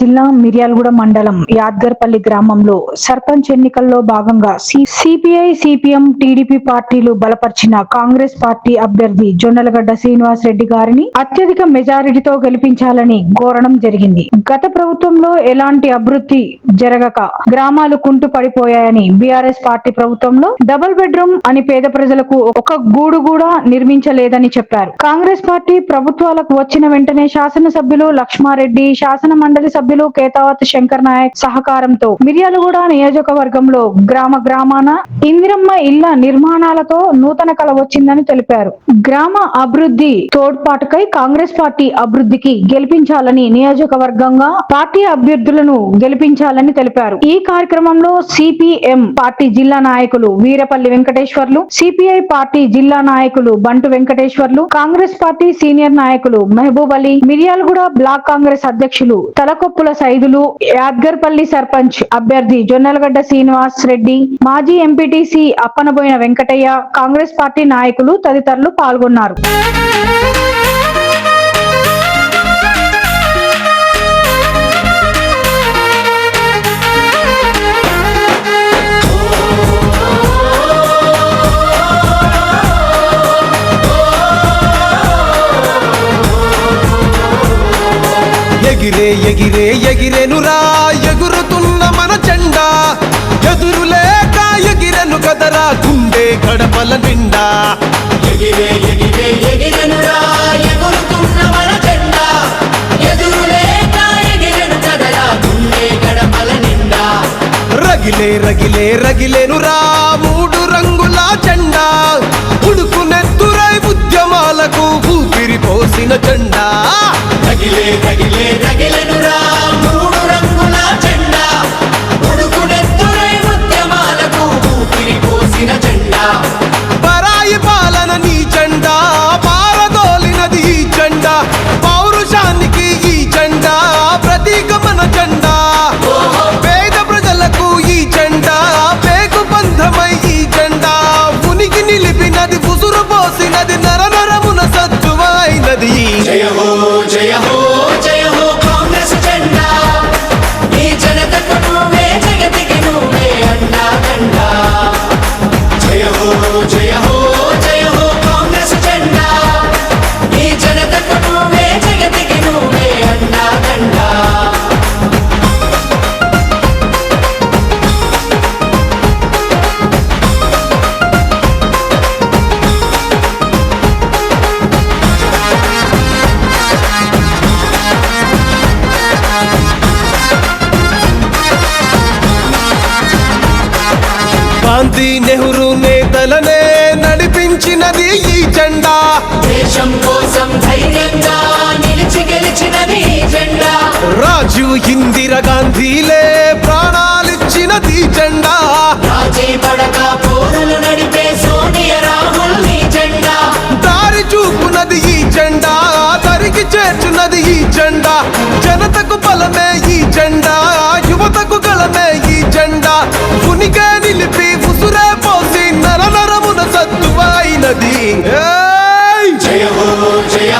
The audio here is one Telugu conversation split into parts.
జిల్లా మిర్యాలగూడ మండలం యాద్గర్పల్లి గ్రామంలో సర్పంచ్ ఎన్నికల్లో భాగంగా సిపిఐ సిపిఎం టీడీపీ పార్టీలు బలపరిచిన కాంగ్రెస్ పార్టీ అభ్యర్థి జొన్నలగడ్డ శ్రీనివాస్ రెడ్డి గారిని అత్యధిక మెజారిటీతో గెలిపించాలని కోరడం జరిగింది. గత ప్రభుత్వంలో ఎలాంటి అభివృద్ధి జరగక గ్రామాలు కుంటు పడిపోయాయని బీఆర్ఎస్ పార్టీ ప్రభుత్వంలో డబుల్ బెడ్రూమ్ అని పేద ప్రజలకు ఒక గూడు కూడా నిర్మించలేదని చెప్పారు. కాంగ్రెస్ పార్టీ ప్రభుత్వాలకు వచ్చిన వెంటనే శాసనసభ్యులు లక్ష్మారెడ్డి శాసన మండలి సభ్యులు కేతావత్ శంకర్ నాయక్ సహకారంతో మిర్యాలగూడ నియోజకవర్గంలో గ్రామ గ్రామాన ఇందిరమ్మ ఇళ్ళ నిర్మాణాలతో నూతన కళ వచ్చిందని తెలిపారు. గ్రామ అభివృద్ధి తోడ్పాటుకై కాంగ్రెస్ పార్టీ అభివృద్ధికి గెలిపించాలని నియోజకవర్గంగా పార్టీ అభ్యర్థులను గెలిపించాలని తెలిపారు. ఈ కార్యక్రమంలో సిపిఎం పార్టీ జిల్లా నాయకులు వీరపల్లి వెంకటేశ్వర్లు సిపిఐ పార్టీ జిల్లా నాయకులు బంటు వెంకటేశ్వర్లు కాంగ్రెస్ పార్టీ సీనియర్ నాయకులు మహబూబ్ అలీ మిర్యాలగూడ బ్లాక్ కాంగ్రెస్ అధ్యక్షులు తలకు తలకొప్పుల సైదులు యాద్గర్పల్లి సర్పంచ్ అభ్యర్థి జొన్నలగడ్డ శ్రీనివాస్ రెడ్డి మాజీ MPTC Appanaboina Venkataiah Congress party నాయకులు తదితరులు పాల్గొన్నారు. ఎగిరే ఎగిరే ఎగిరెనురా ఎగురుతున్న మన జెండా ఎదురు లేక ఎగిరెను కదరా గుండె గడపల నిండా. ఎగిరే ఎగిరే ఎగిరెనురా ఎగురుతున్న మన జెండా ఎదురులేక ఎగిరెను కదరా గుండె గడపల నిండా. రగిలే రగిలే రగిలేనురా మూడు రంగుల జెండా ఉడుకునెత్తురై ఉద్యమాలకు ఊపిరి పోసిన జెండా రగిలే రగిలే రగిలను గాంధీ నెహ్రూ నేతలనే నడిపించినది ఈ జెండా. దేశం కోసం ధైర్యంగా నిలిచి గెలిచినది ఈ జెండా. రాజీవ్ ఇందిరా గాంధీలే ప్రాణాలిచ్చినది ఈ జెండా. రాజీ పడక పోరులు నడిపే సోనియా రాహుల్ జెండా. దారి చూపునది ఈ జెండా చేర్చున్నది ఈ జెండా. జనతకు బలమే ఈ జెండా యువతకు గలమే ఈ జెండా. హో జయ హో జయ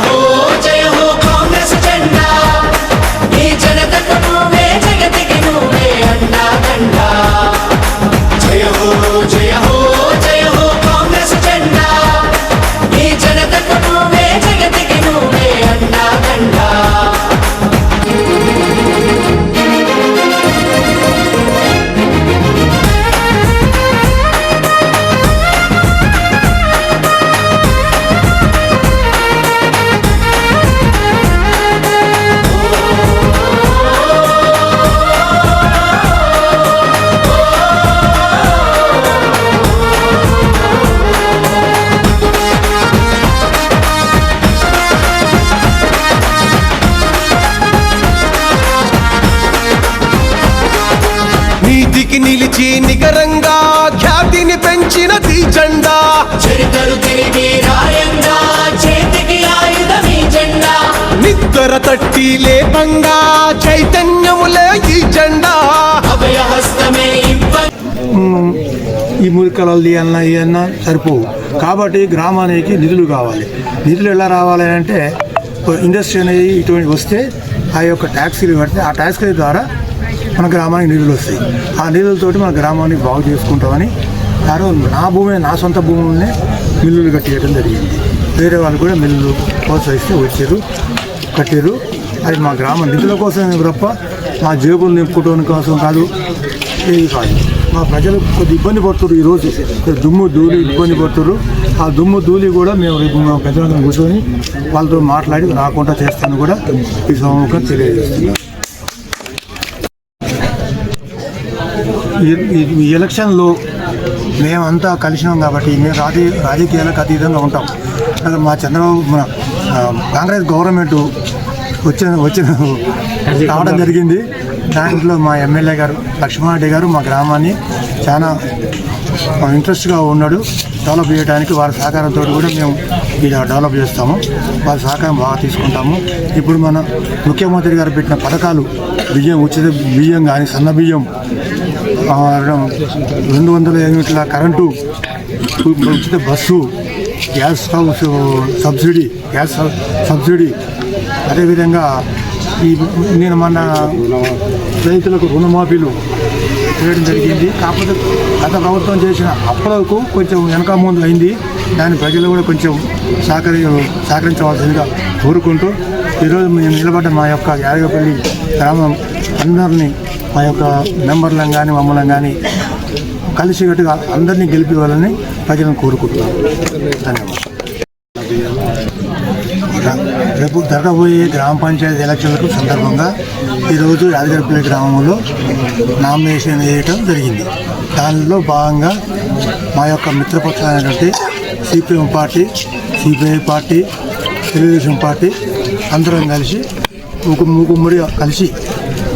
పెంచినది జెండా. చరితలు తిరిగి రాయంగా చేతికి ఆయుధం ఈ జెండా. నిద్ర తట్టి లేపంగా చైతన్యములే ఈ జెండా. అభయ హస్తమే ఇవ్వ ఈ మురికలలు తీయాలన్నా ఇవన్నా సరిపోవు. కాబట్టి గ్రామానికి నిధులు కావాలి. నిధులు ఎలా రావాలి అంటే ఇండస్ట్రీ అనేది ఇటువంటి వస్తే ఆ యొక్క ట్యాక్సీలు పెడితే ఆ ట్యాక్సీల ద్వారా మన గ్రామానికి నిధులు వస్తాయి. ఆ నిధులతోటి మన గ్రామాన్ని బాగు చేసుకుంటామని ఆ రోజు నా భూమి నా సొంత భూములనే మిల్లులు కట్టేయడం జరిగింది. వేరే వాళ్ళు కూడా మిల్లులు ప్రోత్సహిస్తే వచ్చారు కట్టారు. అది మా గ్రామ. నిధుల కోసం తప్ప మా జేబులు నింపుకోవడం కోసం కాదు ఏది కాదు. మా ప్రజలు కొద్ది ఇబ్బంది పడుతున్నారు ఈరోజు కొద్ది దుమ్ము ధూళి ఇబ్బంది పడుతున్నారు. ఆ దుమ్ము ధూళి కూడా మేము రేపు మా పెద్దలందరం కూర్చొని వాళ్ళతో మాట్లాడి రాకుండా చేస్తాను కూడా ఈ సముఖం తెలియజేస్తున్నాం ఈ ఎలక్షన్లో మేమంతా కలిసినాం కాబట్టి మేము రాజీ రాజకీయాలకు అతీతంగా ఉంటాం. అసలు మా చంద్రబాబు మన కాంగ్రెస్ గవర్నమెంట్ వచ్చిన వచ్చిన రావడం జరిగింది. దాంట్లో మా ఎమ్మెల్యే గారు లక్ష్మణరెడ్డి గారు మా గ్రామాన్ని చాలా ఇంట్రెస్ట్గా ఉన్నాడు. డెవలప్ చేయడానికి వారి సహకారంతో కూడా మేము ఇది డెవలప్ చేస్తాము. వారి సహకారం బాగా తీసుకుంటాము. ఇప్పుడు మన ముఖ్యమంత్రి గారు పెట్టిన పథకాలు బియ్యం ఉచిత బియ్యం కానీ సన్న బియ్యం రెండు వందల యూనిట్ల కరెంటు ఉచిత bus gas stove subsidy gas subsidy. అదేవిధంగా ఈ నేను మన రైతులకు రుణమాఫీలు చేయడం జరిగింది. కాకపోతే గత ప్రభుత్వం చేసిన అప్పులకు కొంచెం వెనక ముందు అయింది. దాని ప్రజలు కూడా కొంచెం సహకరి సహకరించవలసిందిగా కోరుకుంటూ ఈరోజు మేము నిలబడ్డ మా యొక్క యాదగపల్లి గ్రామం అందరినీ మా యొక్క మెంబర్లను కానీ మమ్మల్ని కానీ కలిసికట్టుగా అందరినీ గెలిపివ్వాలని ప్రజలను కోరుకుంటున్నాను ధన్యవాదాలు. రేపు జరగబోయే గ్రామ పంచాయతీ ఎలక్షన్లకు సందర్భంగా ఈరోజు యాదగిరిపల్లి గ్రామంలో నామినేషన్ వేయటం జరిగింది. దానిలో భాగంగా మా యొక్క మిత్రపక్షమైనటువంటి CPM party CPI party Telugu Desam party అందరం కలిసి ఒక మూకుమ్మడిగా కలిసి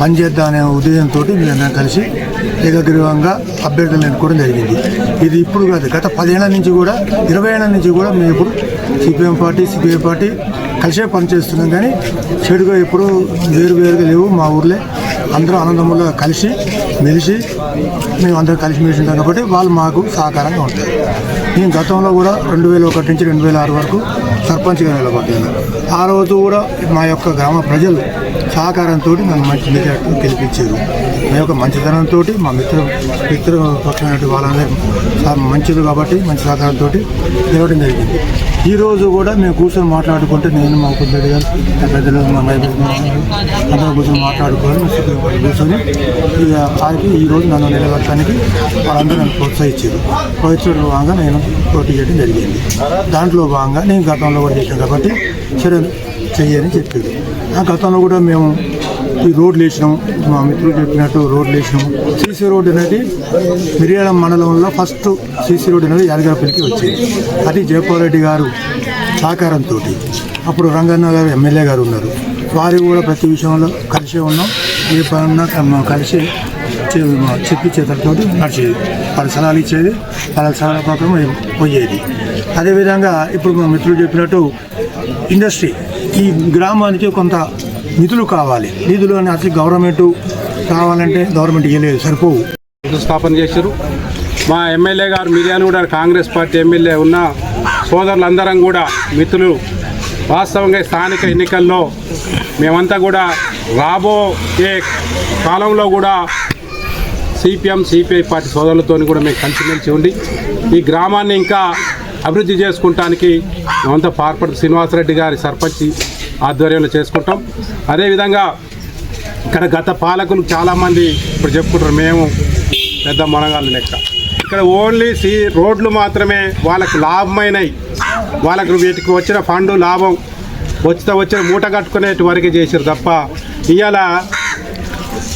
పనిచేద్దామనే ఉద్దేశంతో మేమందరం కలిసి ఏకగ్రీవంగా అభ్యర్థులను ఎన్నుకోవడం జరిగింది. ఇది ఇప్పుడు కాదు గత పదేళ్ళ నుంచి కూడా ఇరవై ఏళ్ళ నుంచి కూడా మేము ఇప్పుడు సిపిఎం పార్టీ సిపిఐ పార్టీ కలిసే పనిచేస్తున్నాం కానీ చెడుగా ఎప్పుడు వేరు వేరుగా లేవు మా ఊర్లే. అందరూ ఆనందములుగా కలిసి మెలిసి మేము అందరం కలిసి మెలిసి ఉంటాం కాబట్టి వాళ్ళు మాకు సహకారంగా ఉంటారు. నేను గతంలో కూడా రెండు వేల ఒకటి నుంచి రెండు వేల ఆరు వరకు సర్పంచ్గా నిలబడ్డాను ఆ రోజు కూడా మా యొక్క గ్రామ ప్రజలు సహకారంతో నన్ను మంచి మెజార్టీ గెలిపించారు. మేము యొక్క మంచితనంతో మా మిత్ర మిత్ర పక్షమైనటువంటి వాళ్ళందరూ మంచిది కాబట్టి మంచి సహకారంతో గెలవడం జరిగింది. ఈ రోజు కూడా మేము కూర్చొని మాట్లాడుకుంటే నేను మా పెద్దలు గారు పెద్దలు మా అందరూ కూర్చొని మాట్లాడుకొని కూర్చొని ఇక వారికి ఈ రోజు నన్ను నిలబెట్టడానికి వాళ్ళందరూ నన్ను ప్రోత్సహించారు. ప్రోత్సహించడం భాగంగా నేను పోటీ చేయడం జరిగింది. దాంట్లో భాగంగా నేను గతంలో కూడా చేశాను కాబట్టి సరే చెయ్యని చెప్పారు. గతంలో కూడా మేము ఈ రోడ్లు వేసినాం. మా మిత్రులు చెప్పినట్టు రోడ్లు వేసినాం. సీసీ రోడ్ అనేది మిర్యాల మండలంలో ఫస్ట్ సీసీ రోడ్ అనేది యాదగిరిపల్లికి వచ్చింది. అది జయపాల్ రెడ్డి గారు సహకారంతో అప్పుడు రంగన్న గారు ఎమ్మెల్యే గారు ఉన్నారు. వారు కూడా ప్రతి విషయంలో కలిసే ఉన్నాం. ఏ పనున్నా కలిసి చెప్పి చేతలతో నడిచేది. వాళ్ళ సలహాలు ఇచ్చేది వాళ్ళ సలహాల ప్రకారం పోయేది. అదేవిధంగా ఇప్పుడు మా మిత్రులు చెప్పినట్టు ఇండస్ట్రీ ఈ గ్రామానికి కొంత నిధులు కావాలి. నిధులు అని అసలు గవర్నమెంట్ కావాలంటే గవర్నమెంట్ ఇవ్వలేదు సరిపోవు. స్థాపన చేశారు. మా ఎమ్మెల్యే గారు మీడియాను కూడా కాంగ్రెస్ పార్టీ ఎమ్మెల్యే ఉన్న సోదరులందరం కూడా మిత్రులు. వాస్తవంగా స్థానిక ఎన్నికల్లో మేమంతా కూడా రాబోయే కాలంలో కూడా సిపిఎం సిపిఐ పార్టీ సోదరులతో కూడా మేము కలిసిమెలిసి ఉండి ఈ గ్రామాన్ని ఇంకా అభివృద్ధి చేసుకుంటానికి మేమంతా పార్పడి శ్రీనివాసరెడ్డి గారి సర్పంచ్ ఆధ్వర్యంలో చేసుకుంటాం. అదేవిధంగా ఇక్కడ గత పాలకులు చాలామంది ఇప్పుడు చెప్పుకుంటారు మేము పెద్ద మనగాళ్ళు లెక్క. ఇక్కడ ఓన్లీ సీ రోడ్లు మాత్రమే వాళ్ళకు లాభమైనవి. వాళ్ళకు వీటికి వచ్చిన ఫండ్ లాభం వచ్చిన వచ్చిన మూట కట్టుకునేటి వరకు చేశారు తప్ప ఇవాళ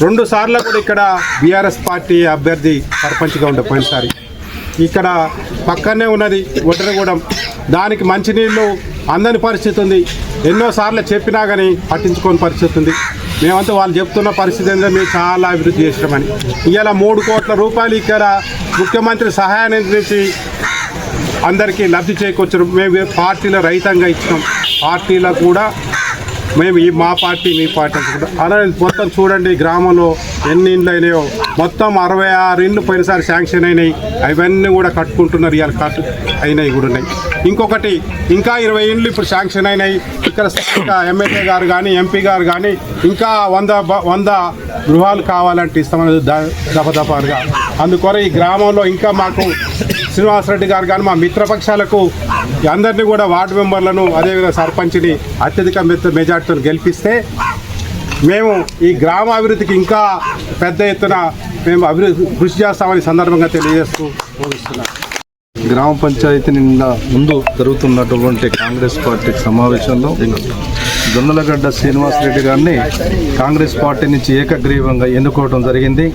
రెండు సార్లు కూడా ఇక్కడ బీఆర్ఎస్ పార్టీ అభ్యర్థి సర్పంచ్గా ఉండే పోయినసారి. ఇక్కడ పక్కనే ఉన్నది ఒడ్రగూడెం దానికి మంచినీళ్ళు అందని పరిస్థితి ఉంది. ఎన్నోసార్లు చెప్పినా కానీ పట్టించుకోని పరిస్థితి ఉంది. మేమంతా వాళ్ళు చెప్తున్న పరిస్థితి ఏంటంటే మేము చాలా అభివృద్ధి చేసినామని. ఇవాళ మూడు కోట్ల రూపాయలు ఇక్కడ ముఖ్యమంత్రి సహాయాన్ని నుంచి అందరికీ లబ్ధి చేకూర్చడం మేము పార్టీలో రైతంగా ఇచ్చినాం. పార్టీలో కూడా మేము ఈ మా పార్టీ మీ పార్టీ అనుకుంటాం. అలా మొత్తం చూడండి గ్రామంలో ఎన్ని ఇండ్లు అయినాయో. మొత్తం అరవై ఆరు ఇండ్లు పోయినసారి శాంక్షన్ అయినాయి. అవన్నీ కూడా కట్టుకుంటున్నారు. ఇవాళ కట్టు అయినాయి కూడా ఉన్నాయి. ఇంకొకటి ఇంకా ఇరవై ఇండ్లు ఇప్పుడు శాంక్షన్ అయినాయి. ఇక్కడ స్థానిక ఎమ్మెల్యే గారు కానీ ఎంపీ గారు కానీ ఇంకా వంద వంద గృహాలు కావాలంటే ఇస్తామని దపదపాలుగా అందుకొర ఈ గ్రామంలో ఇంకా మాకు శ్రీనివాసరెడ్డి గారు కానీ మా మిత్రపక్షాలకు అందరినీ కూడా వార్డు మెంబర్లను అదేవిధంగా సర్పంచ్ని అత్యధిక మెత్త మెజార్టీతో గెలిపిస్తే మేము ఈ గ్రామ అభివృద్ధికి ఇంకా పెద్ద ఎత్తున మేము అభివృద్ధి కృషి చేస్తామని సందర్భంగా తెలియజేస్తూ గ్రామ పంచాయతీ నిండా ముందు జరుగుతున్నటువంటి కాంగ్రెస్ పార్టీ సమావేశంలో దొన్నలగడ్డ శ్రీనివాసరెడ్డి గారిని కాంగ్రెస్ పార్టీ నుంచి ఏకగ్రీవంగా ఎన్నుకోవడం జరిగింది.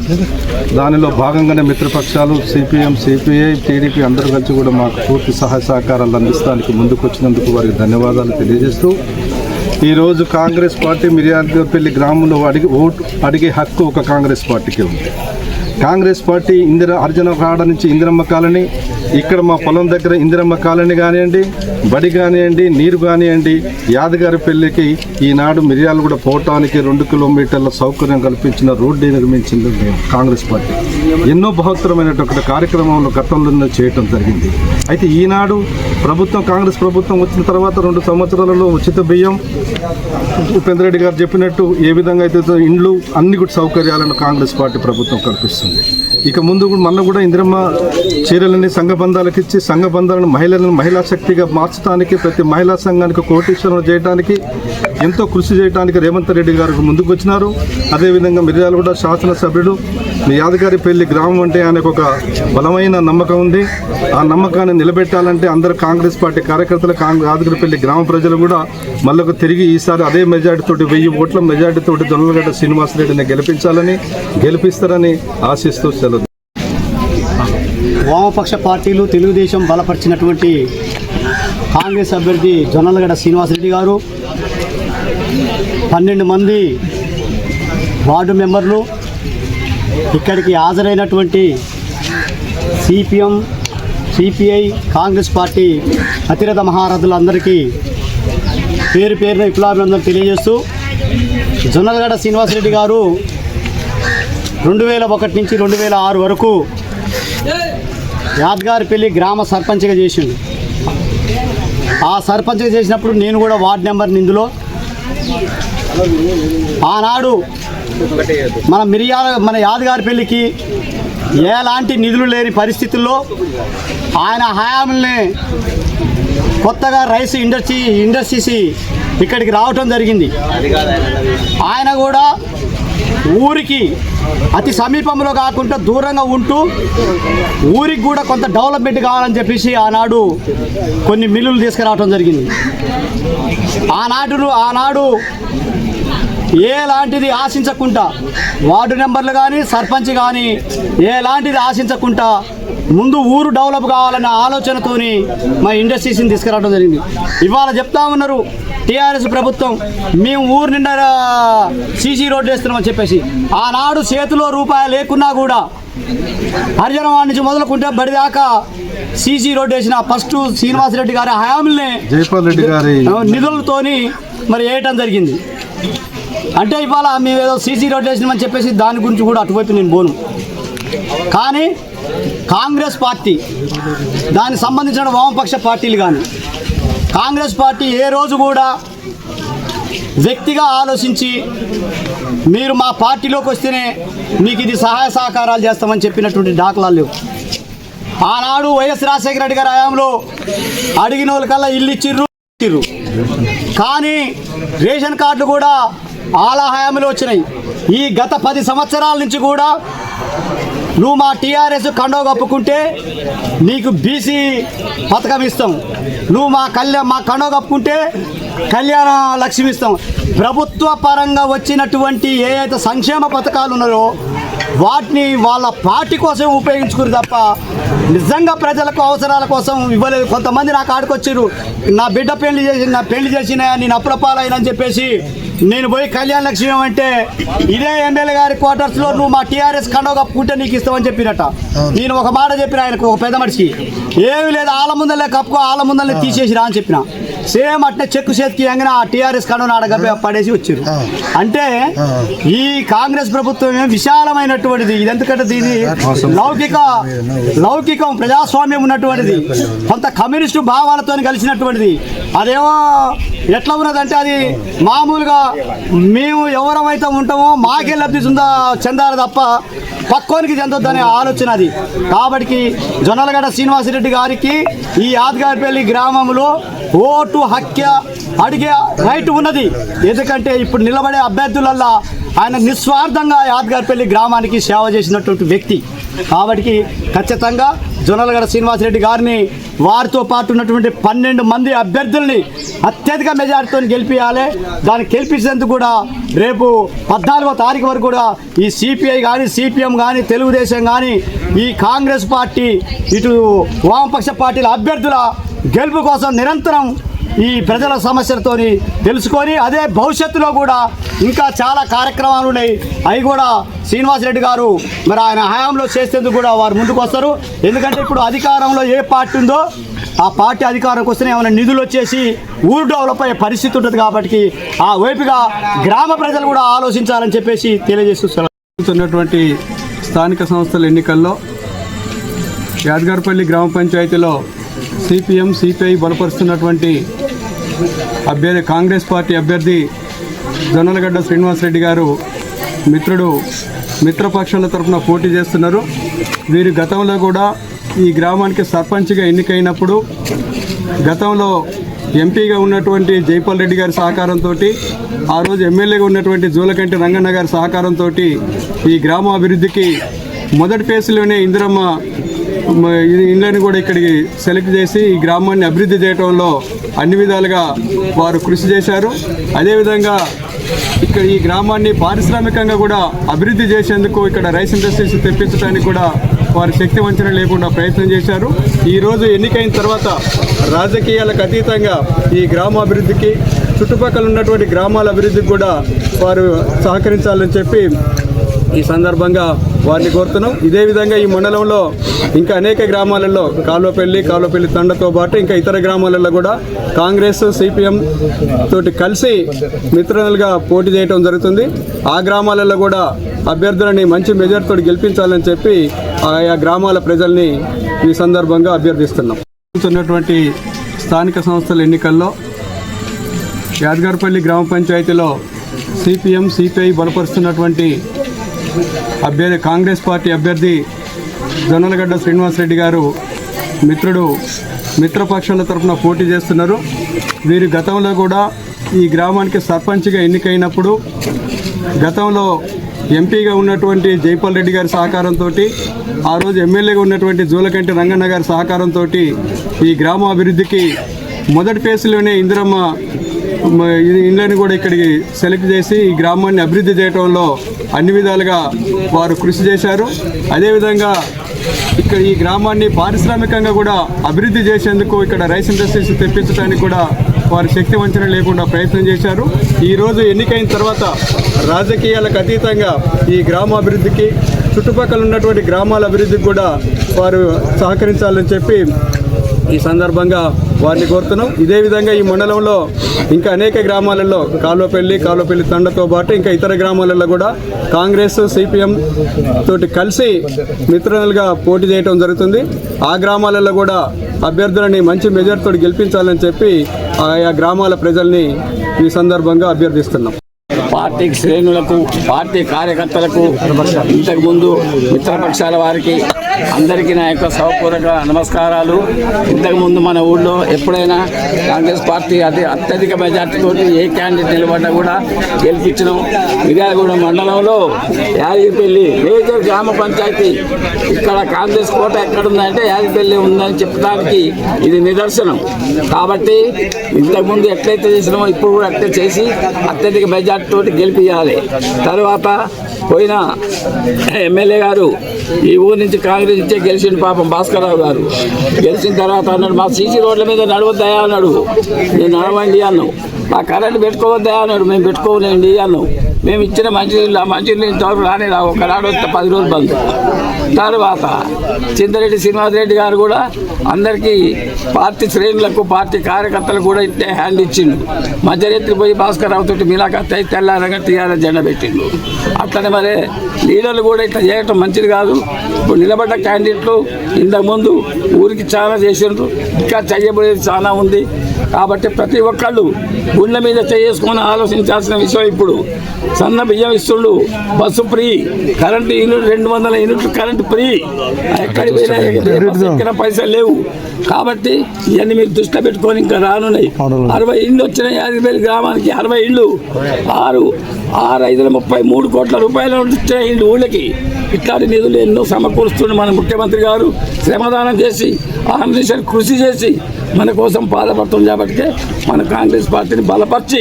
దానిలో భాగంగానే మిత్రపక్షాలు సిపిఎం సిపిఐ టీడీపీ అందరూ కలిసి కూడా మాకు పూర్తి సహాయ సహకారాలు అందిస్తానికి ముందుకు వచ్చినందుకు వారికి ధన్యవాదాలు తెలియజేస్తూ ఈరోజు కాంగ్రెస్ పార్టీ మిర్యాదపల్లి గ్రామంలో అడిగి ఓటు అడిగే హక్కు ఒక కాంగ్రెస్ పార్టీకి ఉంది. కాంగ్రెస్ పార్టీ ఇందిర అర్జున కాడ నుంచి ఇందిరమ్మ కాలనీ ఇక్కడ మా పొలం దగ్గర ఇందిరమ్మ కాలనీ కానివ్వండి బడి కానివ్వండి నీరు కానివ్వండి యాదగారి పెళ్ళికి ఈనాడు మిరియాలు కూడా పోవటానికి రెండు కిలోమీటర్ల సౌకర్యం కల్పించిన రోడ్డు నిర్మించింది కాంగ్రెస్ పార్టీ. ఎన్నో బహత్తరమైనటువంటి కార్యక్రమంలో గతంలో చేయటం జరిగింది. అయితే ఈనాడు ప్రభుత్వం కాంగ్రెస్ ప్రభుత్వం వచ్చిన తర్వాత రెండు సంవత్సరాలలో ఉచిత బియ్యం ఉపేంద్ర రెడ్డి గారు చెప్పినట్టు ఏ విధంగా అయితే ఇండ్లు అన్ని కూడా సౌకర్యాలను కాంగ్రెస్ పార్టీ ప్రభుత్వం కల్పిస్తుంది. ఇక ముందు కూడా మొన్న కూడా ఇందిరమ్మ చీరలని సంఘ బంధాలకు ఇచ్చి సంఘ బంధాలను మహిళలను మహిళా శక్తిగా మార్చడానికి ప్రతి మహిళా సంఘానికి కోటీశ్వరం చేయడానికి ఎంతో కృషి చేయడానికి రేవంత్ రెడ్డి గారు ముందుకు వచ్చినారు. అదేవిధంగా మిర్యాలగూడ శాసనసభ్యుడు మీ యాదగారి పెళ్ళి గ్రామం అంటే ఆయనకు ఒక బలమైన నమ్మకం ఉంది. ఆ నమ్మకాన్ని నిలబెట్టాలంటే అందరు కాంగ్రెస్ పార్టీ కార్యకర్తలు కాంగ్రెస్ యాదగిరిపల్లి గ్రామ ప్రజలు కూడా మళ్ళీ తిరిగి ఈసారి అదే మెజార్టీతోటి వెయ్యి ఓట్ల మెజార్టీతోటి దొన్నలగడ్డ శ్రీనివాసరెడ్డిని గెలిపించాలని గెలిపిస్తారని ఆశిస్తూ సెలవు. వామపక్ష పార్టీలు తెలుగుదేశం బలపరిచినటువంటి కాంగ్రెస్ అభ్యర్థి జొన్నలగడ్డ శ్రీనివాసరెడ్డి గారు పన్నెండు మంది వార్డు మెంబర్లు ఇక్కడికి హాజరైనటువంటి సిపిఎం సిపిఐ కాంగ్రెస్ పార్టీ అతిరథ మహారథులందరికీ పేరు పేరున విప్లవాభినందనలు తెలియజేస్తూ జొన్నలగడ శ్రీనివాసరెడ్డి గారు రెండు వేల ఒకటి నుంచి రెండు వేల ఆరు వరకు యాద్గారిపల్లి గ్రామ సర్పంచ్గా చేసిండు. ఆ సర్పంచ్గా చేసినప్పుడు నేను కూడా వార్డ్ నెంబర్ని ఇందులో. ఆనాడు మన మిరియాల మన యాదగారి పెళ్ళికి ఎలాంటి నిధులు లేని పరిస్థితుల్లో ఆయన హయాముల్ని కొత్తగా రైస్ ఇండస్ట్రీ ఇండస్ట్రీస్ ఇక్కడికి రావటం జరిగింది. ఆయన కూడా ఊరికి అతి సమీపంలో కాకుండా దూరంగా ఉంటూ ఊరికి కూడా కొంత డెవలప్మెంట్ కావాలని చెప్పేసి ఆనాడు కొన్ని మిల్లులు తీసుకురావటం జరిగింది. ఆనాడు ఆనాడు ఎలాంటిది ఆశించకుండా వార్డు నెంబర్లు కానీ సర్పంచ్ కానీ ఎలాంటిది ఆశించకుండా ముందు ఊరు డెవలప్ కావాలన్న ఆలోచనతోని మా ఇండస్ట్రీస్ని తీసుకురావడం జరిగింది. ఇవాళ చెప్తా ఉన్నారు టీఆర్ఎస్ ప్రభుత్వం మేము ఊరు నిండా సీసీ రోడ్డు వేస్తున్నామని చెప్పేసి. ఆనాడు చేతిలో రూపాయలు లేకున్నా కూడా హరిజనవాడి నుంచి మొదలుకుంటే బడిదాకా సీసీ రోడ్డు వేసిన ఫస్ట్ శ్రీనివాసరెడ్డి గారి హయాముల్ని జైపాల్ రెడ్డి గారి నిధులతోని మరి వేయటం జరిగింది. అంటే ఇవాళ మేము ఏదో సీసీ రోడ్ వేసినామని చెప్పేసి దాని గురించి కూడా అటువైపు నేను పోను. కానీ కాంగ్రెస్ పార్టీ దానికి సంబంధించిన వామపక్ష పార్టీలు కానీ కాంగ్రెస్ పార్టీ ఏ రోజు కూడా వ్యక్తిగా ఆలోచించి మీరు మా పార్టీలోకి వస్తేనే మీకు ఇది సహాయ సహకారాలు చేస్తామని చెప్పినటువంటి దాఖలాలు లేవు. ఆనాడు వైఎస్ రాజశేఖర రెడ్డి గారి హయాంలో అడిగిన వాళ్ళకల్లా ఇల్లు ఇచ్చిర్రు ఇచ్చిర్రు. కానీ రేషన్ కార్డులు కూడా ఆలా హయాంలో వచ్చినాయి. ఈ గత పది సంవత్సరాల నుంచి కూడా నువ్వు మా టీఆర్ఎస్ కండో కప్పుకుంటే నీకు బీసీ పథకం ఇస్తాం. నువ్వు మా కళ్యాణ్ మా కండో కప్పుకుంటే కళ్యాణ లక్ష్మి ఇస్తాం. ప్రభుత్వ పరంగా వచ్చినటువంటి ఏ అయితే సంక్షేమ పథకాలు ఉన్నాయో వాటిని వాళ్ళ పార్టీ కోసం ఉపయోగించుకుని తప్ప నిజంగా ప్రజలకు అవసరాల కోసం ఇవ్వలేదు. కొంతమంది నాకు ఆడుకొచ్చారు నా బిడ్డ పెళ్ళి చేసి నా పెళ్ళి చేసిన నేను అప్రపాలైనని చెప్పేసి నేను పోయి కళ్యాణ లక్ష్మి అంటే ఇదే ఎమ్మెల్యే గారి క్వార్టర్స్లో నువ్వు మా టీఆర్ఎస్ కండవ కప్పుకుంటే నీకు ఇస్తామని చెప్పినట్ట నేను ఒక మాట చెప్పిన ఆయనకు ఒక పెద్ద మనిషికి. ఏమి లేదు ఆల ముందలే కప్పుకో ఆల ముందలే తీసేసి రా అని చెప్పిన. సేమ్ అట్నే చెక్కు చేతికి ఆ టీఆర్ఎస్ కండవ ఆడ పడేసి వచ్చారు అంటే ఈ కాంగ్రెస్ ప్రభుత్వం విశాలమైనటువంటిది. ఇది ఎందుకంటే దీని లౌకిక లౌకికం ప్రజాస్వామ్యం ఉన్నటువంటిది. కొంత కమ్యూనిస్టు భావాలతో కలిసినటువంటిది. అదేమో ఎట్లా ఉన్నదంటే అది మామూలుగా మేము ఎవరమైతే ఉంటామో మాకే లబ్ధి చెందా చెందాలి తప్ప పక్కోనికి చెందొద్దనే ఆలోచన అది. కాబట్టి జొన్నలగడ్డ శ్రీనివాసరెడ్డి గారికి ఈ యాదగారిపల్లి గ్రామంలో ఓటు హక్య అడిగే రైట్ ఉన్నది. ఎందుకంటే ఇప్పుడు నిలబడే అభ్యర్థులల్లా ఆయన నిస్వార్థంగా యాద్గార్పల్లి గ్రామానికి సేవ చేసినటువంటి వ్యక్తి. కాబట్టి ఖచ్చితంగా జొన్నలగడ శ్రీనివాసరెడ్డి గారిని వారితో పాటు ఉన్నటువంటి పన్నెండు మంది అభ్యర్థుల్ని అత్యధిక మెజార్టీతో గెలిపించాలి దాన్ని గెలిపించేందుకు కూడా రేపు పద్నాలుగో తారీఖు వరకు కూడా ఈ సిపిఐ కానీ సిపిఎం కానీ తెలుగుదేశం కానీ ఈ కాంగ్రెస్ పార్టీ ఇటు వామపక్ష పార్టీల అభ్యర్థుల గెలుపు కోసం నిరంతరం ఈ ప్రజల సమస్యలతోని తెలుసుకొని అదే భవిష్యత్తులో కూడా ఇంకా చాలా కార్యక్రమాలు ఉన్నాయి. అవి కూడా శ్రీనివాసరెడ్డి గారు మరి ఆయన హయాంలో చేసేందుకు కూడా వారు ముందుకు వస్తారు. ఎందుకంటే ఇప్పుడు అధికారంలో ఏ పార్టీ ఉందో ఆ పార్టీ అధికారంకి వస్తేనే ఏమైనా నిధులు వచ్చేసి ఊరు డెవలప్ అయ్యే పరిస్థితి ఉంటుంది కాబట్టి ఆ వైపుగా గ్రామ ప్రజలు కూడా ఆలోచించాలని చెప్పేసి తెలియజేస్తున్నటువంటి స్థానిక సంస్థల ఎన్నికల్లో యాదగారిపల్లి గ్రామ పంచాయతీలో సిపిఎం సిపిఐ బలపరుస్తున్నటువంటి అభ్యర్థి కాంగ్రెస్ పార్టీ అభ్యర్థి జొన్నలగడ్డ శ్రీనివాసరెడ్డి గారు మిత్రుడు మిత్రపక్షాల తరఫున పోటీ చేస్తున్నారు. వీరు గతంలో కూడా ఈ గ్రామానికి సర్పంచ్గా ఎన్నికైనప్పుడు గతంలో ఎంపీగా ఉన్నటువంటి జైపాల్ రెడ్డి గారి సహకారంతో ఆ రోజు ఎమ్మెల్యేగా ఉన్నటువంటి జూలకంటి రంగన్న గారి సహకారంతో ఈ గ్రామ అభివృద్ధికి మొదటి ఫేజ్లోనే ఇందిరమ్మ మ, ఇండ్లను కూడా ఇక్కడికి సెలెక్ట్ చేసి ఈ గ్రామాన్ని అభివృద్ధి చేయడంలో అన్ని విధాలుగా వారు కృషి చేశారు. అదేవిధంగా ఇక్కడ ఈ గ్రామాన్ని పారిశ్రామికంగా కూడా అభివృద్ధి చేసేందుకు ఇక్కడ రైస్ ఇండస్ట్రీస్ తెప్పించడానికి కూడా వారు శక్తి వంచన లేకుండా ప్రయత్నం చేశారు. ఈరోజు ఎన్నికైన తర్వాత రాజకీయాలకు అతీతంగా ఈ గ్రామ అభివృద్ధికి చుట్టుపక్కల ఉన్నటువంటి గ్రామాల అభివృద్ధికి కూడా వారు సహకరించాలని చెప్పి ఈ సందర్భంగా వారిని కోరుతున్నాం. ఇదే విధంగా ఈ మండలంలో ఇంకా అనేక గ్రామాలలో కాలువపల్లి కాలువపల్లి తండతో పాటు ఇంకా ఇతర గ్రామాలలో కూడా కాంగ్రెస్ సిపిఎం తోటి కలిసి మిత్రులుగా పోటీ చేయడం జరుగుతుంది. ఆ గ్రామాలలో కూడా అభ్యర్థులని మంచి మెజార్టీతో గెలిపించాలని చెప్పి ఆయా గ్రామాల ప్రజల్ని ఈ సందర్భంగా అభ్యర్థిస్తున్నాం. ఉన్నటువంటి స్థానిక సంస్థల ఎన్నికల్లో యాదగారిపల్లి గ్రామ పంచాయతీలో సిపిఎం సిపిఐ బలపరుస్తున్నటువంటి అభ్యర్థి కాంగ్రెస్ పార్టీ అభ్యర్థి జొన్నలగడ్డ శ్రీనివాసరెడ్డి గారు మిత్రుడు మిత్రపక్షాల తరఫున పోటీ చేస్తున్నారు. వీరు గతంలో కూడా ఈ గ్రామానికి సర్పంచ్గా ఎన్నికైనప్పుడు గతంలో ఎంపీగా ఉన్నటువంటి జైపాల్ రెడ్డి గారి సహకారంతో ఆ రోజు ఎమ్మెల్యేగా ఉన్నటువంటి జూలకంటి రంగన్న గారి సహకారంతో ఈ గ్రామ అభివృద్ధికి మొదటి ఫేజ్లోనే ఇందిరమ్మ మ, ఇండ్లను కూడా ఇక్కడికి సెలెక్ట్ చేసి ఈ గ్రామాన్ని అభివృద్ధి చేయడంలో అన్ని విధాలుగా వారు కృషి చేశారు. అదేవిధంగా ఇక్కడ ఈ గ్రామాన్ని పారిశ్రామికంగా కూడా అభివృద్ధి చేసేందుకు ఇక్కడ రైస్ ఇండస్ట్రీస్ తెప్పించడానికి కూడా వారు శక్తి వంచన లేకుండా ప్రయత్నం చేశారు. ఈరోజు ఎన్నికైన తర్వాత రాజకీయాలకు అతీతంగా ఈ గ్రామ అభివృద్ధికి చుట్టుపక్కల ఉన్నటువంటి గ్రామాల అభివృద్ధికి కూడా వారు సహకరించాలని చెప్పి ఈ సందర్భంగా వారిని కోరుతున్నాం. ఇదే విధంగా ఈ మండలంలో ఇంకా అనేక గ్రామాలలో కాలువపల్లి కాలువపల్లి తండతో పాటు ఇంకా ఇతర గ్రామాలలో కూడా కాంగ్రెస్ సిపిఎం తోటి కలిసి మిత్రులుగా పోటీ చేయడం జరుగుతుంది. ఆ గ్రామాలలో కూడా అభ్యర్థులని మంచి మెజార్టీతో గెలిపించాలని చెప్పి ఆయా గ్రామాల ప్రజల్ని ఈ సందర్భంగా అభ్యర్థిస్తున్నాం. పార్టీ శ్రేణులకు పార్టీ కార్యకర్తలకు ఇంతకు ముందు మిత్రపక్షాల వారికి అందరికీ నా యొక్క సౌపూర్వక నమస్కారాలు. ఇంతకుముందు మన ఊళ్ళో ఎప్పుడైనా కాంగ్రెస్ పార్టీ అతి అత్యధిక మెజార్టీతో ఏ క్యాండిడేట్ నిలబడ్డా కూడా గెలిపించడం. మిర్యాలగూడ మండలంలో యాదగిరిపల్లి మేజర్ గ్రామ పంచాయతీ. ఇక్కడ కాంగ్రెస్ కోట ఎక్కడుందంటే యాదగిరిపల్లి ఉందని చెప్పడానికి ఇది నిదర్శనం. కాబట్టి ఇంతకుముందు ఎట్లయితే చేసినామో ఇప్పుడు కూడా అట్లే చేసి అత్యధిక మెజార్టీతో తోటి గెలిపించాలి తర్వాత పోయిన ఎమ్మెల్యే గారు ఈ ఊరు నుంచి కాంగ్రెస్ ఇచ్చే గెలిచిన పాపం భాస్కరరావు గారు. గెలిచిన తర్వాత అన్నాడు మా సీసీ రోడ్ల మీద నడవద్దయా అన్నాడు. నేను నడవండి అన్నావు. మా కరెంట్ పెట్టుకోవద్దా అన్నాడు. మేము పెట్టుకోలేండి అన్నావు. మేము ఇచ్చిన మంచినీళ్ళు ఆ మంచినీళ్ళు ఇంతవరకు రానే రావు. ఒకనాడు పది రోజులు బంద్. తర్వాత చింతరెడ్డి శ్రీనివాసరెడ్డి గారు కూడా అందరికీ పార్టీ శ్రేణులకు పార్టీ కార్యకర్తలకు కూడా ఇట్టే హ్యాండ్ ఇచ్చిండు. మధ్యరాత్రి పోయి భాస్కర్ రావు తోటి మీలాకత్త తెల్లారంగా టీఆర్ఎస్ జెండా పెట్టిండు. అట్లనే మరి లీడర్లు కూడా ఇట్లా చేయటం మంచిది కాదు. ఇప్పుడు నిలబడ్డ క్యాండిడేట్లు ఇంతకుముందు ఊరికి చాలా చేసిండ్రు. ఇంకా చేయబోయేది చాలా ఉంది. కాబట్టి ప్రతి ఒక్కళ్ళు గుండె మీద చేసుకొని ఆలోచించాల్సిన విషయం ఇప్పుడు. సన్న బియ్యం ఇస్తుండు బస్సు ఫ్రీ కరెంటు యూనిట్ రెండు వందల యూనిట్లు కరెంటు ఫ్రీ. ఎక్కినా పైసలు లేవు. కాబట్టి ఇవన్నీ మీరు దృష్టిలో పెట్టుకొని ఇంకా రానున్నాయి. అరవై ఇళ్ళు వచ్చినాయి యాదగిరిపల్లి గ్రామానికి అరవై ఇళ్ళు ఆరు ఆరు ఐదుల ముప్పై మూడు కోట్ల రూపాయలు వచ్చిన ఇళ్ళు ఊళ్ళకి. ఇట్లాంటి నిధులు ఎన్నో సమకూరుస్తున్న మన ముఖ్యమంత్రి గారు. శ్రమదానం చేసి ఆర్గనైజేషన్ కృషి చేసి మన కోసం బాధపడుతుంది కాబట్టి మన కాంగ్రెస్ పార్టీని బలపరిచి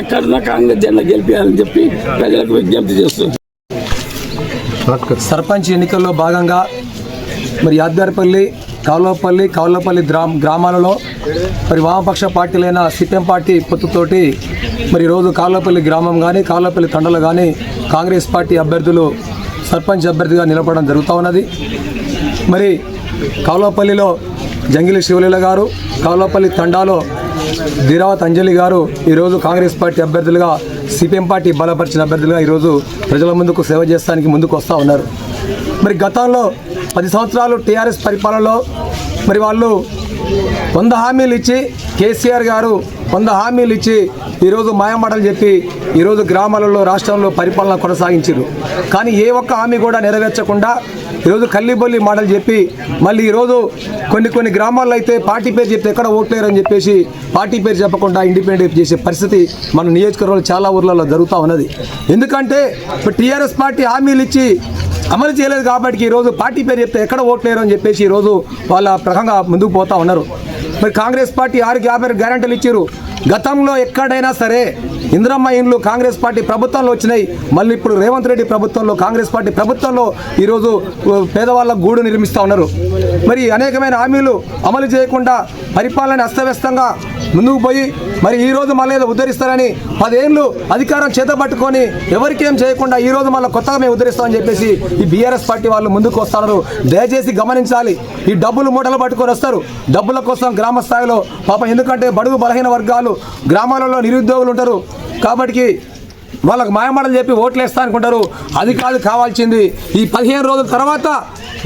ఎక్కడున్నా కాంగ్రెస్ జెండా గెలిపించాలని చెప్పి ప్రజలకు విజ్ఞప్తి చేస్తుంది సర్పంచ్ ఎన్నికల్లో భాగంగా మరి యాద్గారిపల్లి కాలువపల్లి కాలువపల్లి గ్రామ గ్రామాలలో మరి వామపక్ష పార్టీలైన సిపిఎం పార్టీ పొత్తుతోటి మరి ఈరోజు కాలువపల్లి గ్రామం కానీ కాలువపల్లి తండలు కానీ కాంగ్రెస్ పార్టీ అభ్యర్థులు సర్పంచ్ అభ్యర్థిగా నిలబడడం జరుగుతూ ఉన్నది. మరి కాలువపల్లిలో జంగిలి శివలీల గారు కాలువపల్లి తండాలో ధీరావత్ అంజలి గారు ఈరోజు కాంగ్రెస్ పార్టీ అభ్యర్థులుగా సిపిఎం పార్టీ బలపరిచిన అభ్యర్థులుగా ఈరోజు ప్రజల ముందుకు సేవ చేస్తానికి ముందుకు వస్తూ ఉన్నారు. మరి గతంలో పది సంవత్సరాలు టీఆర్ఎస్ పరిపాలనలో మరి వాళ్ళు వంద హామీలు ఇచ్చి కేసీఆర్ గారు వంద హామీలు ఇచ్చి ఈరోజు మాయమాటలు చెప్పి ఈరోజు గ్రామాలలో రాష్ట్రంలో పరిపాలన కొనసాగించారు. కానీ ఏ ఒక్క హామీ కూడా నెరవేర్చకుండా ఈరోజు కల్లిబొల్లి మాటలు చెప్పి మళ్ళీ ఈరోజు కొన్ని కొన్ని గ్రామాల్లో అయితే పార్టీ పేరు చెప్తే ఎక్కడ ఓట్లేరు అని చెప్పేసి పార్టీ పేరు చెప్పకుండా ఇండిపెండెంట్ చేసే పరిస్థితి మన నియోజకవర్గంలో చాలా ఊర్లలో జరుగుతూ ఉన్నది. ఎందుకంటే ఇప్పుడు టీఆర్ఎస్ పార్టీ హామీలు ఇచ్చి అమలు చేయలేదు కాబట్టి ఈరోజు పార్టీ పేరు చెప్తే ఎక్కడ ఓట్లేరు అని చెప్పేసి ఈరోజు వాళ్ళ ప్రకంగా ముందుకు పోతా ఉన్నారు. మరి కాంగ్రెస్ పార్టీ ఆరు యాభై గ్యారంటీలు ఇచ్చారు. గతంలో ఎక్కడైనా సరే ఇంద్రమ్మ ఇండ్లు కాంగ్రెస్ పార్టీ ప్రభుత్వంలో వచ్చినాయి. మళ్ళీ ఇప్పుడు రేవంత్ రెడ్డి ప్రభుత్వంలో కాంగ్రెస్ పార్టీ ప్రభుత్వంలో ఈరోజు పేదవాళ్ళ గూడు నిర్మిస్తూ ఉన్నారు. మరి అనేకమైన హామీలు అమలు చేయకుండా పరిపాలన అస్తవ్యస్తంగా ముందుకు పోయి మరి ఈ రోజు మళ్ళీ ఏదో ఉద్ధరిస్తారని పదేళ్ళు అధికారం చేతపట్టుకొని ఎవరికేం చేయకుండా ఈ రోజు మళ్ళీ కొత్తగా మేము ఉద్ధరిస్తామని చెప్పేసి ఈ బీఆర్ఎస్ పార్టీ వాళ్ళు ముందుకు వస్తున్నారు. దయచేసి గమనించాలి. ఈ డబ్బులు మూటలు పట్టుకొని వస్తారు. డబ్బుల కోసం గ్రామ స్థాయిలో పాపం ఎందుకంటే బడుగు బలహీన వర్గాలు గ్రామాలలో నిరుద్యోగులు ఉంటారు. కాబట్టి వాళ్ళకు మాయమాటలు చెప్పి ఓట్లు వేస్తా అనుకుంటారు. అది కాదు కావాల్సింది. ఈ పదిహేను రోజుల తర్వాత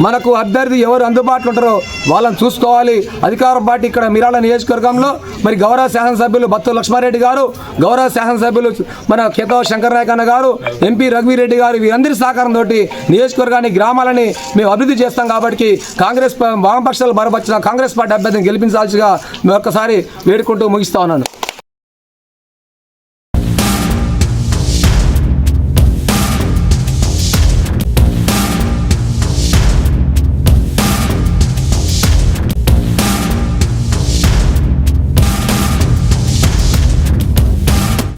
మనకు అభ్యర్థి ఎవరు అందుబాటులో ఉంటారో వాళ్ళని చూసుకోవాలి. అధికార పార్టీ ఇక్కడ మిరాల నియోజకవర్గంలో మరి గౌరవ శాసనసభ్యులు బత్తు లక్ష్మారెడ్డి గారు గౌరవ శాసనసభ్యులు మన కేతవ శంకర్ నాయక్ అన్న గారు ఎంపీ రఘువీరెడ్డి గారు వీరందరి సహకారంతో నియోజకవర్గాన్ని గ్రామాలని మేము అభివృద్ధి చేస్తాం కాబట్టి కాంగ్రెస్ వామపక్షాలు బరపరిచిన కాంగ్రెస్ పార్టీ అభ్యర్థిని గెలిపించాల్సిగా ఒక్కసారి వేడుకుంటూ ముగిస్తా ఉన్నాను.